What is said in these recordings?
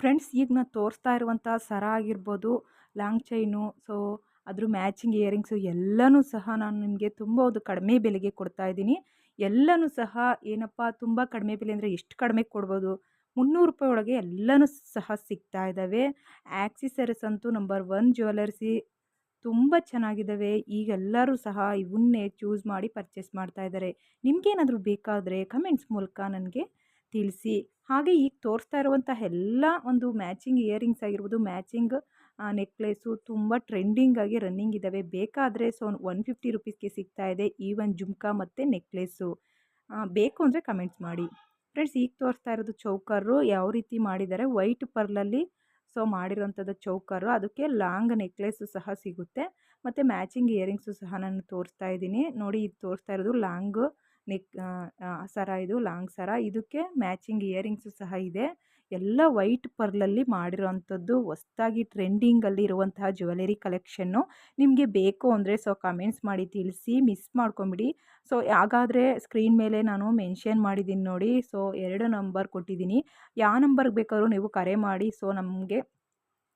Friends ಈಗ ನಾನು ತೋರಿಸ್ತಾ ಇರುವಂಥ ಸರ ಆಗಿರ್ಬೋದು, ಲಾಂಗ್ ಚೈನು, ಸೊ ಅದ್ರ ಮ್ಯಾಚಿಂಗ್ ಇಯರಿಂಗ್ಸು ಎಲ್ಲನೂ ಸಹ ನಾನು ನಿಮಗೆ ತುಂಬ ಒಂದು ಕಡಿಮೆ ಬೆಲೆಗೆ ಕೊಡ್ತಾ ಇದ್ದೀನಿ. ಎಲ್ಲನೂ ಸಹ ಏನಪ್ಪ ತುಂಬ ಕಡಿಮೆ ಬೆಲೆ ಅಂದರೆ ಎಷ್ಟು ಕಡಿಮೆ ಕೊಡ್ಬೋದು. ಮುನ್ನೂರು ರೂಪಾಯಿ ಒಳಗೆ ಎಲ್ಲನೂ ಸಹ ಸಿಗ್ತಾ ಇದ್ದಾವೆ. ಆ್ಯಕ್ಸಿಸರೀಸ್ ಅಂತೂ ನಂಬರ್ ಒನ್ ಜ್ಯುವೆಲರ್ಸಿ ತುಂಬ ಚೆನ್ನಾಗಿದ್ದಾವೆ. ಈಗೆಲ್ಲರೂ ಸಹ ಇವನ್ನೇ ಚೂಸ್ ಮಾಡಿ ಪರ್ಚೇಸ್ ಮಾಡ್ತಾ ಇದ್ದಾರೆ. ನಿಮಗೇನಾದರೂ ಬೇಕಾದರೆ ಕಮೆಂಟ್ಸ್ ಮೂಲಕ ನನಗೆ ತಿಳಿಸಿ. ಹಾಗೆ ಈಗ ತೋರಿಸ್ತಾ ಇರುವಂಥ ಎಲ್ಲ ಒಂದು ಮ್ಯಾಚಿಂಗ್ ಇಯರಿಂಗ್ಸ್ ಆಗಿರ್ಬೋದು, ಮ್ಯಾಚಿಂಗ್ ನೆಕ್ಲೇಸು ತುಂಬ ಟ್ರೆಂಡಿಂಗ್ ಆಗಿ ರನ್ನಿಂಗ್ ಇದ್ದಾವೆ ಬೇಕಾದರೆ ಸೊ ಒನ್ ಫಿಫ್ಟಿ ರುಪೀಸ್ಗೆ ಸಿಗ್ತಾ ಇದೆ ಈವನ್ ಜುಮ್ಕಾ ಮತ್ತು ನೆಕ್ಲೇಸು. ಬೇಕು ಅಂದರೆ ಕಮೆಂಟ್ಸ್ ಮಾಡಿ. ಫ್ರೆಂಡ್ಸ್, ಈಗ ತೋರಿಸ್ತಾ ಇರೋದು ಚೌಕರು ಯಾವ ರೀತಿ ಮಾಡಿದ್ದಾರೆ? ವೈಟ್ ಪರ್ಲಲ್ಲಿ ಸೊ ಮಾಡಿರೋಂಥದ್ದು ಚೌಕರು ಅದಕ್ಕೆ ಲಾಂಗ್ ನೆಕ್ಲೆಸ್ಸು ಸಹ ಸಿಗುತ್ತೆ. ಮತ್ತು ಮ್ಯಾಚಿಂಗ್ ಇಯರಿಂಗ್ಸು ಸಹ ನಾನು ತೋರಿಸ್ತಾ ಇದ್ದೀನಿ. ನೋಡಿ, ಇದು ತೋರಿಸ್ತಾ ಇರೋದು ಲಾಂಗ್ ನೆಕ್ ಸರ ಇದು ಲಾಂಗ್ ಸರ. ಇದಕ್ಕೆ ಮ್ಯಾಚಿಂಗ್ ಇಯರಿಂಗ್ಸು ಸಹ ಇದೆ. ಎಲ್ಲ ವೈಟ್ ಪರ್ಲಲ್ಲಿ ಮಾಡಿರೋವಂಥದ್ದು ಹೊಸ್ದಾಗಿ ಟ್ರೆಂಡಿಂಗಲ್ಲಿ ಇರುವಂತಹ ಜ್ಯುವೆಲರಿ ಕಲೆಕ್ಷನ್ನು ನಿಮಗೆ ಬೇಕು ಅಂದರೆ ಸೊ ಕಮೆಂಟ್ಸ್ ಮಾಡಿ ತಿಳಿಸಿ, ಮಿಸ್ ಮಾಡ್ಕೊಂಬಿಡಿ. ಸೊ ಹಾಗಾದರೆ ಸ್ಕ್ರೀನ್ ಮೇಲೆ ನಾನು ಮೆನ್ಷನ್ ಮಾಡಿದ್ದೀನಿ ನೋಡಿ. ಸೊ ಎರಡು ನಂಬರ್ ಕೊಟ್ಟಿದ್ದೀನಿ. ಯಾವ ನಂಬರ್ಗೆ ಬೇಕಾದ್ರೂ ನೀವು ಕರೆ ಮಾಡಿ. ಸೊ ನಮಗೆ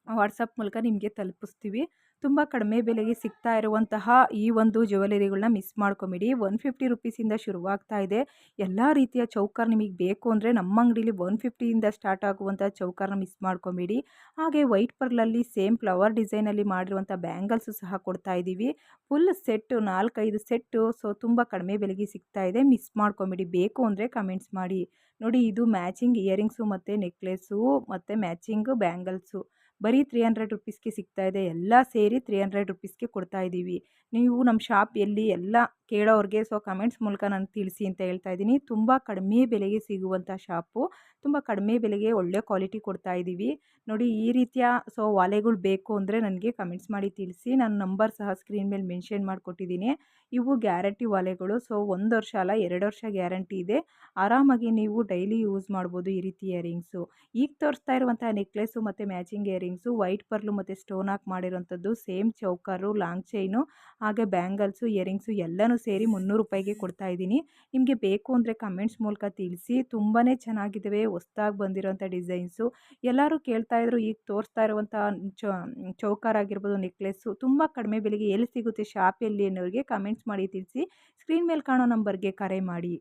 ವಾಟ್ಸಪ್ ಮೂಲಕ ನಿಮಗೆ ತಲುಪಿಸ್ತೀವಿ. ತುಂಬ ಕಡಿಮೆ ಬೆಲೆಗೆ ಸಿಗ್ತಾ ಇರುವಂತಹ ಈ ಒಂದು ಜ್ಯುವೆಲರಿಗಳನ್ನ ಮಿಸ್ ಮಾಡ್ಕೊಬೇಡಿ. ಒನ್ ಫಿಫ್ಟಿ ರುಪೀಸಿಂದ ಶುರುವಾಗ್ತಾ ಇದೆ. ಎಲ್ಲ ರೀತಿಯ ಚೌಕರ್ ನಿಮಗೆ ಬೇಕು ಅಂದರೆ ನಮ್ಮ ಅಂಗಡೀಲಿ ಒನ್ ಫಿಫ್ಟಿಯಿಂದ ಸ್ಟಾರ್ಟ್ ಆಗುವಂಥ ಚೌಕರ್ನ ಮಿಸ್ ಮಾಡ್ಕೊಬೇಡಿ. ಹಾಗೆ ವೈಟ್ ಪರ್ಲಲ್ಲಿ ಸೇಮ್ ಫ್ಲವರ್ ಡಿಸೈನಲ್ಲಿ ಮಾಡಿರುವಂಥ ಬ್ಯಾಂಗಲ್ಸು ಸಹ ಕೊಡ್ತಾ ಇದ್ದೀವಿ. ಫುಲ್ ಸೆಟ್ಟು, ನಾಲ್ಕೈದು ಸೆಟ್ಟು, ಸೊ ತುಂಬ ಕಡಿಮೆ ಬೆಲೆಗೆ ಸಿಗ್ತಾ ಇದೆ. ಮಿಸ್ ಮಾಡ್ಕೊಬೇಡಿ. ಬೇಕು ಅಂದರೆ ಕಮೆಂಟ್ಸ್ ಮಾಡಿ. ನೋಡಿ, ಇದು ಮ್ಯಾಚಿಂಗ್ ಇಯರಿಂಗ್ಸು ಮತ್ತು ನೆಕ್ಲೆಸ್ಸು ಮತ್ತು ಮ್ಯಾಚಿಂಗ್ ಬ್ಯಾಂಗಲ್ಸು. ಬರೀ ತ್ರೀ ಹಂಡ್ರೆಡ್ ರುಪೀಸ್ಗೆ ಸಿಗ್ತಾ ಇದೆ. ಎಲ್ಲ ಸೇರಿ ತ್ರೀ ಹಂಡ್ರೆಡ್ ರುಪೀಸ್ಗೆ ಕೊಡ್ತಾ ಇದ್ದೀವಿ ನೀವು ನಮ್ಮ ಶಾಪ್ ಎಲ್ಲಿ ಎಲ್ಲ ಕೇಳೋರಿಗೆ ಸೊ ಕಮೆಂಟ್ಸ್ ಮೂಲಕ ನಾನು ತಿಳಿಸಿ ಅಂತ ಹೇಳ್ತಾ ಇದ್ದೀನಿ. ತುಂಬ ಕಡಿಮೆ ಬೆಲೆಗೆ ಸಿಗುವಂಥ ಶಾಪು ತುಂಬ ಕಡಿಮೆ ಬೆಲೆಗೆ ಒಳ್ಳೆ ಕ್ವಾಲಿಟಿ ಕೊಡ್ತಾ ಇದ್ದೀವಿ ನೋಡಿ, ಈ ರೀತಿಯ ಸೊ ವಾಲೆಗಳು ಬೇಕು ಅಂದರೆ ನನಗೆ ಕಮೆಂಟ್ಸ್ ಮಾಡಿ ತಿಳಿಸಿ. ನಾನು ನಂಬರ್ ಸಹ ಸ್ಕ್ರೀನ್ ಮೇಲೆ ಮೆನ್ಷನ್ ಮಾಡಿಕೊಟ್ಟಿದ್ದೀನಿ. ಇವು ಗ್ಯಾರಂಟಿ ವಾಲೆಗಳು ಸೊ ಒಂದು ವರ್ಷ ಅಲ್ಲ, ಎರಡು ವರ್ಷ ಗ್ಯಾರಂಟಿ ಇದೆ. ಆರಾಮಾಗಿ ನೀವು ಡೈಲಿ ಯೂಸ್ ಮಾಡ್ಬೋದು ಈ ರೀತಿ ಇಯರಿಂಗ್ಸು ಈಗ ತೋರಿಸ್ತಾ ಇರುವಂಥ ನೆಕ್ಲೆಸ್ಸು ಮತ್ತು ಮ್ಯಾಚಿಂಗ್ ಇಯರಿಂಗ್ಸು ವೈಟ್ ಪರ್ಲು ಮತ್ತು ಸ್ಟೋನ್ ಹಾಕಿ ಮಾಡಿರೋಂಥದ್ದು ಸೇಮ್ ಚೌಕರು, ಲಾಂಗ್ ಚೈನು, ಹಾಗೆ ಬ್ಯಾಂಗಲ್ಸು, ಇಯರಿಂಗ್ಸು ಎಲ್ಲನೂ ಸೇರಿ ಮುನ್ನೂರು ರೂಪಾಯಿಗೆ ಕೊಡ್ತಾ ಇದ್ದೀನಿ. ನಿಮಗೆ ಬೇಕು ಅಂದರೆ ಕಮೆಂಟ್ಸ್ ಮೂಲಕ ತಿಳಿಸಿ. ತುಂಬಾ ಚೆನ್ನಾಗಿದ್ದಾವೆ ಹೊಸ್ದಾಗಿ ಬಂದಿರೋಂಥ ಡಿಸೈನ್ಸು. ಎಲ್ಲರೂ ಕೇಳ್ತಾ ಇದ್ರು, ಈಗ ತೋರಿಸ್ತಾ ಇರುವಂಥ ಚೌಕರ್ ಆಗಿರ್ಬೋದು ನೆಕ್ಲೆಸ್ಸು, ತುಂಬ ಕಡಿಮೆ ಬೆಲೆಗೆ ಎಲ್ಲಿ ಸಿಗುತ್ತೆ, ಶಾಪ್ ಎಲ್ಲಿ ಅನ್ನೋರಿಗೆ ಕಮೆಂಟ್ಸ್ ಮಾಡಿ ತಿಳಿಸಿ. ಸ್ಕ್ರೀನ್ ಮೇಲೆ ಕಾಣೋ ನಂಬರ್ಗೆ ಕರೆ ಮಾಡಿ.